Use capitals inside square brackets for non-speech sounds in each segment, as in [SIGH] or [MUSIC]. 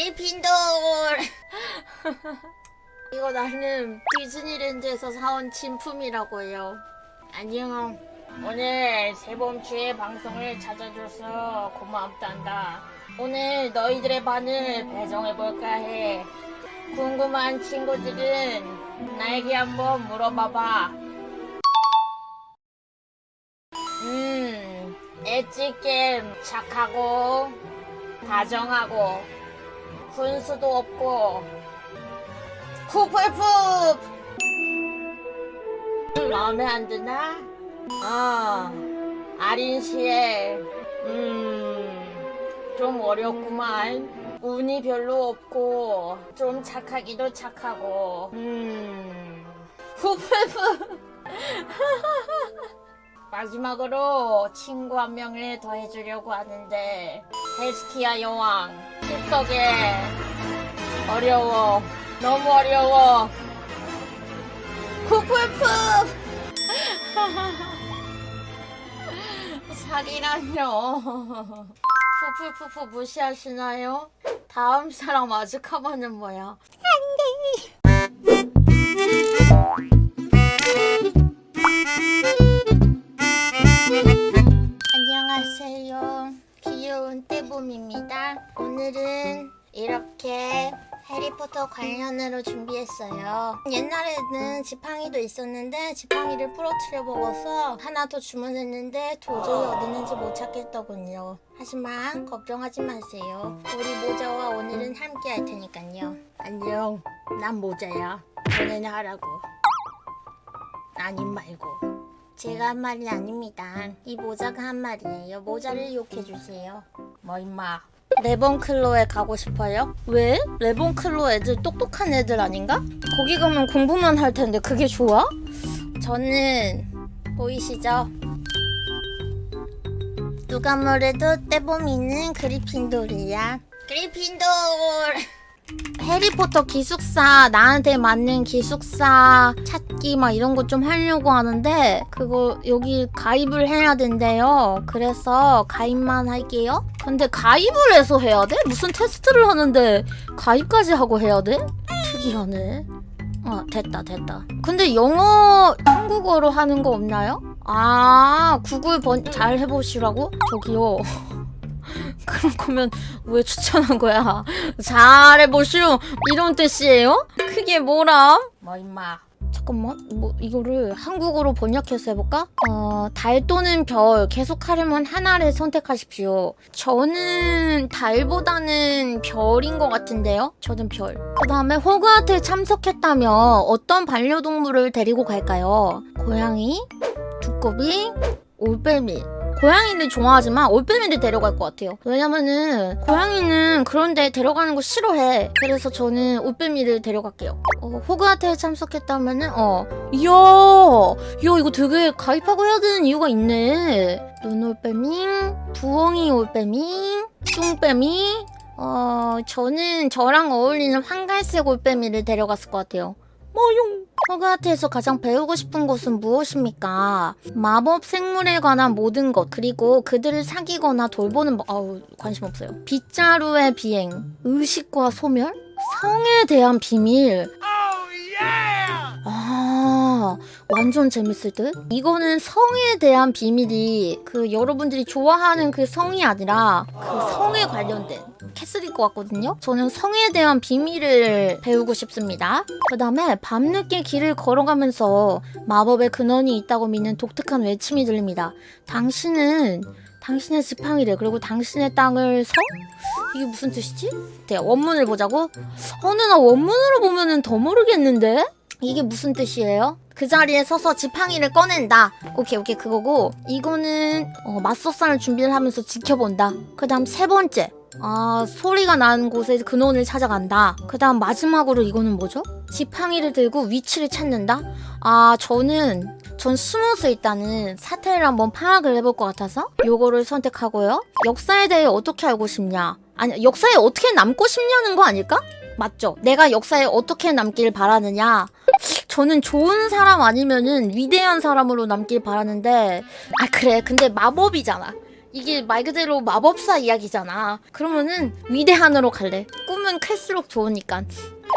그리핀돌. [LAUGHS] 이거 나는 디즈니랜드에서 사온 진품이라고요. 안녕. 오늘 세범주의 방송을 찾아줘서 고맙단다. 오늘 너희들의 반을 배정해볼까 해. 궁금한 친구들은 나에게 한번 물어봐봐. 음, 엣지겜 착하고, 다정하고, 분수도 없고, 푸풀푸! 마음에 안 드나? 아, 아린 씨의, 음, 좀 어렵구만. 운이 별로 없고, 좀 착하기도 착하고, 음, 푸풀푸! [LAUGHS] 마지막으로 친구 한 명을 더 해주려고 하는데, 헤스티아 여왕, 습덕에 어려워. 너무 어려워. 푸풀푸! 사기라뇨. 푸풀푸푸 무시하시나요? 다음 사람 아즈카바는 뭐야? 안녕 관련으로 준비했어요. 옛날에는 지팡이도 있었는데 지팡이를 부러뜨려 먹어서 하나 더 주문했는데 도저히 어디 있는지 못 찾겠더군요. 하지만 걱정하지 마세요. 우리 모자와 오늘은 함께 할 테니까요. 안녕. 난 모자야. 너네는 하라고. 아님 말고. 제가 한 말이 아닙니다. 이 모자가 한 말이에요. 모자를 욕해주세요. 뭐 임마. 레본클로에 가고 싶어요? 왜? 레본클로 애들 똑똑한 애들 아닌가? 거기 가면 공부만 할 텐데 그게 좋아? 저는 보이시죠? 누가 뭐래도 떼봄이는 그리핀돌이야. 그리핀돌! 해리포터 기숙사 나한테 맞는 기숙사 찾기 막 이런 거 좀 하려고 하는데 그거 여기 가입을 해야 된대요. 그래서 가입만 할게요. 근데 가입을 해서 해야 돼? 무슨 테스트를 하는데 가입까지 하고 해야 돼? 특이하네. 어 됐다 됐다. 근데 영어 한국어로 하는 거 없나요? 아 구글 번 잘 해보시라고? 저기요. [LAUGHS] 그런 거면 왜 추천한 거야? 잘해보슈 이런 뜻이에요? 그게 뭐람? 뭐 임마 잠깐만 뭐 이거를 한국어로 번역해서 해볼까? 어, 달 또는 별 계속 하려면 하나를 선택하십시오 저는 달보다는 별인 것 같은데요? 저는 별. 그 다음에 호그와트에 참석했다면 어떤 반려동물을 데리고 갈까요? 고양이, 두꺼비, 올빼미. 고양이를 좋아하지만 올빼미를 데려갈 것 같아요. 왜냐면은 고양이는 그런데 데려가는 거 싫어해. 그래서 저는 올빼미를 데려갈게요. 어, 호그와트에 참석했다면은 어, 이야, 이야 이거 되게 가입하고 해야 되는 이유가 있네. 눈올빼미, 부엉이 올빼미, 뚱빼미. 어, 저는 저랑 어울리는 황갈색 올빼미를 데려갔을 것 같아요. 뭐용? 호그와트에서 가장 배우고 싶은 것은 무엇입니까? 마법 생물에 관한 모든 것 그리고 그들을 사귀거나 돌보는 법 아우 관심 없어요. 빗자루의 비행, 의식과 소멸, 성에 대한 비밀. 아 완전 재밌을 듯? 이거는 성에 대한 비밀이 그 여러분들이 좋아하는 그 성이 아니라 그 성에 관련된 캐슬일 것 같거든요. 저는 성에 대한 비밀을 배우고 싶습니다. 그 다음에 밤늦게 길을 걸어가면서 마법의 근원이 있다고 믿는 독특한 외침이 들립니다. 당신은 당신의 지팡이를 그리고 당신의 땅을 성? 이게 무슨 뜻이지? 네, 원문을 보자고? 어느 나 원문으로 보면은 더 모르겠는데? 이게 무슨 뜻이에요? 그 자리에 서서 지팡이를 꺼낸다. 오케이, 오케이, 그거고. 이거는, 어, 맞서싸를 준비를 하면서 지켜본다. 그 다음 세 번째. 아, 소리가 나는 곳에 근원을 찾아간다. 그 다음 마지막으로 이거는 뭐죠? 지팡이를 들고 위치를 찾는다? 아, 저는, 전 숨어서 있다는 사태를 한번 파악을 해볼 것 같아서 요거를 선택하고요. 역사에 대해 어떻게 알고 싶냐? 아니, 역사에 어떻게 남고 싶냐는 거 아닐까? 맞죠? 내가 역사에 어떻게 남길 바라느냐? 저는 좋은 사람 아니면은 위대한 사람으로 남길 바라는데, 아, 그래. 근데 마법이잖아. 이게 말 그대로 마법사 이야기잖아. 그러면은 위대한으로 갈래. 크면 클수록 좋으니까.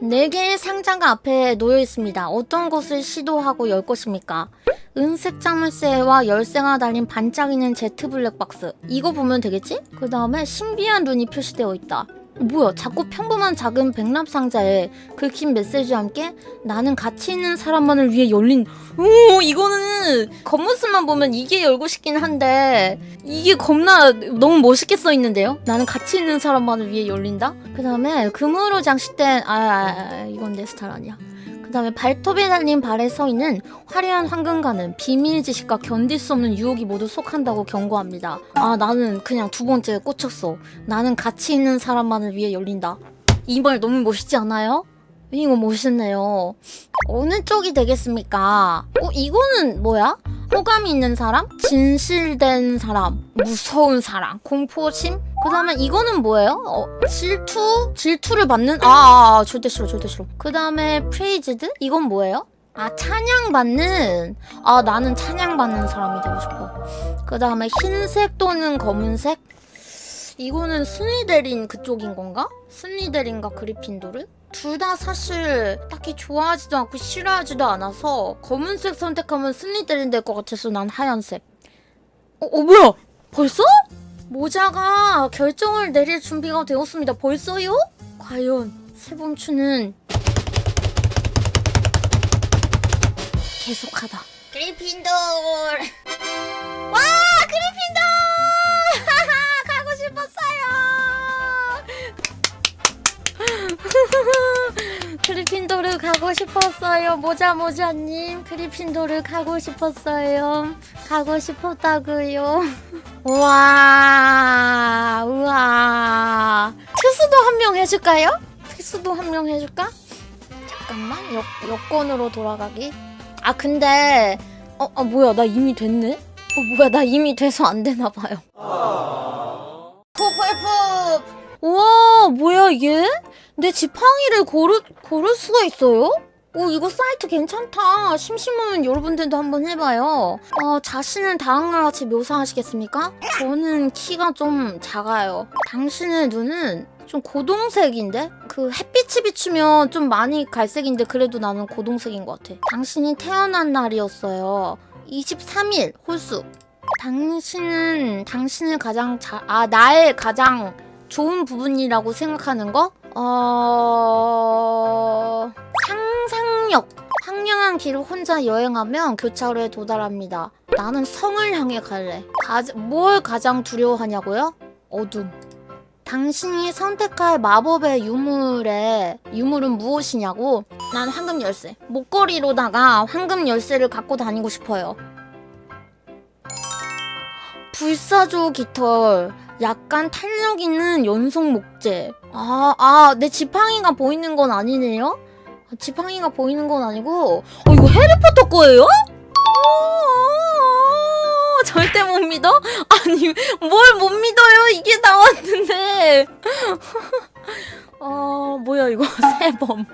네 개의 상자가 앞에 놓여 있습니다. 어떤 것을 시도하고 열 것입니까? 은색 자물쇠와 열쇠가 달린 반짝이는 제트 블랙박스. 이거 보면 되겠지? 그 다음에 신비한 눈이 표시되어 있다. 어, 뭐야? 자꾸 평범한 작은 백납 상자에 긁힌 메시지와 함께 나는 가치 있는 사람만을 위해 열린. 오, 이거는 겉모습만 보면 이게 열고 싶긴 한데 이게 겁나 너무 멋있게 써 있는데요? 나는 가치 있는 사람만을 위해 열린다. 그 다음에 금으로 장식된 아, 아, 아 이건 내 스타일 아니야. 그 다음에 발톱에 달린 발에 서 있는 화려한 황금가는 비밀 지식과 견딜 수 없는 유혹이 모두 속한다고 경고합니다. 아 나는 그냥 두 번째 꽂혔어. 나는 가치 있는 사람만을 위해 열린다. 이 말 너무 멋있지 않아요? 이거 멋있네요. 어느 쪽이 되겠습니까? 어 이거는 뭐야? 호감이 있는 사람? 진실된 사람? 무서운 사람? 공포심? 그 다음에 이거는 뭐예요? 어, 질투? 질투를 받는? 아, 아, 아 절대 싫어, 절대 싫어. 그 다음에 프레이즈드? 이건 뭐예요? 아, 찬양받는? 아, 나는 찬양받는 사람이 되고 싶어. 그 다음에 흰색 또는 검은색? 이거는 슬리데린 그쪽인 건가? 슬리데린과 그리핀도르? 둘 다 사실 딱히 좋아하지도 않고 싫어하지도 않아서 검은색 선택하면 슬리데린 될 것 같아서 난 하얀색. 어, 어 뭐야? 벌써? 모자가 결정을 내릴 준비가 되었습니다. 벌써요? 과연 세범추는 계속하다. 그리핀돌. 와 그리핀돌! 싶었어요. [LAUGHS] 그리핀도르 가고 싶었어요. 모자 모자님 그리핀도르 가고 싶었어요. 가고 싶었다고요. [LAUGHS] 우와 우와 특수도 한 명 해줄까요? 특수도 한 명 해줄까? 잠깐만 여, 여권으로 돌아가기 아 근데 어, 어 뭐야 나 이미 됐네? 어 뭐야 나 이미 돼서 안 되나 봐요 푸푸푸 우와 뭐야 이게? 내 지팡이를 고를, 고를 수가 있어요? 오 이거 사이트 괜찮다 심심하면 여러분들도 한번 해봐요 어, 자신은 다음과 같이 묘사하시겠습니까? 저는 키가 좀 작아요 당신의 눈은 좀 고동색인데? 그 햇빛이 비추면 좀 많이 갈색인데 그래도 나는 고동색인 것 같아 당신이 태어난 날이었어요 23일 홀수 당신은 당신을 가장 자, 아 나의 가장 좋은 부분이라고 생각하는 거? 어... 상상력. 황량한 길을 혼자 여행하면 교차로에 도달합니다. 나는 성을 향해 갈래. 가, 뭘 가장 두려워하냐고요? 어둠. 당신이 선택할 마법의 유물의 유물은 무엇이냐고? 난 황금 열쇠. 목걸이로다가 황금 열쇠를 갖고 다니고 싶어요. 불사조 깃털. 약간 탄력 있는 연속 목재. 아, 아, 내 지팡이가 보이는 건 아니네요? 아, 지팡이가 보이는 건 아니고, 어, 이거 해리포터 거예요? 어, 절대 못 믿어? 아니, 뭘 못 믿어요? 이게 나왔는데. [LAUGHS] 어, 뭐야, 이거. [LAUGHS] 세범.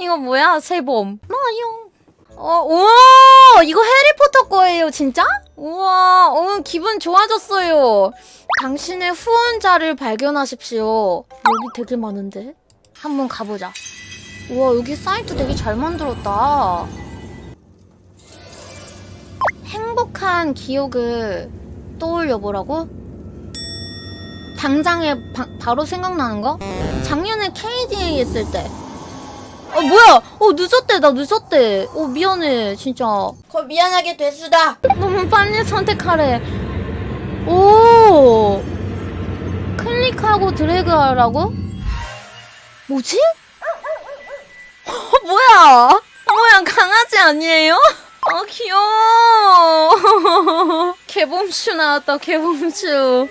이거 뭐야, 세범. 마용. 어, 우와! 이거 해리포터 거예요, 진짜? 우와, 어, 기분 좋아졌어요. 당신의 후원자를 발견하십시오. 여기 되게 많은데? 한번 가보자. 우와, 여기 사이트 되게 잘 만들었다. 행복한 기억을 떠올려 보라고? 당장에 바, 바로 생각나는 거? 작년에 KDA 했을 때. 어, 뭐야! 어, 늦었대, 나 늦었대. 어, 미안해, 진짜. 거 미안하게 됐수다. 너무 빨리 선택하래. 오! 클릭하고 드래그 하라고? 뭐지? 어, 뭐야? 뭐야, 강아지 아니에요? 아, 귀여워. [LAUGHS] 개봄추 나왔다, 개봄추.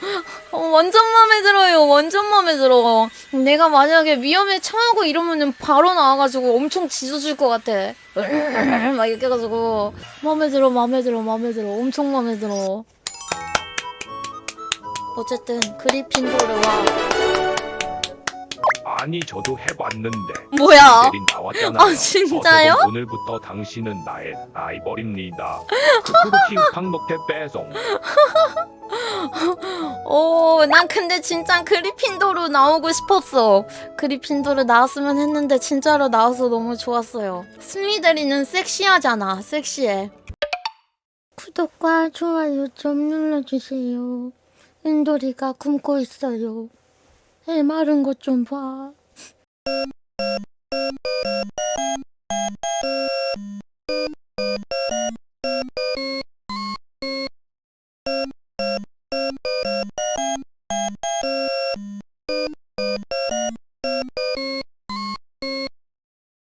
어, 완전 마음에 들어요. 완전 마음에 들어. 내가 만약에 위험에 처하고 이러면은 바로 나와가지고 엄청 짖어줄 것 같아. [LAUGHS] 막 이렇게 해가지고. 마음에 들어, 마음에 들어, 마음에 들어. 엄청 마음에 들어. 어쨌든 그리핀도르와 아니 저도 해봤는데 뭐야? 내린 나왔잖아요. 아, 진짜요? 어제도 오늘부터 당신은 나의 라이벌입니다. 크크루킹 강력대 배송. [LAUGHS] 오, 난 근데 진짜 그리핀도로 나오고 싶었어. 그리핀도로 나왔으면 했는데 진짜로 나와서 너무 좋았어요. 스미데리는 섹시하잖아. 섹시해. 구독과 좋아요 좀 눌러주세요. 은돌이가 굶고 있어요. 해 마른 것 좀 봐.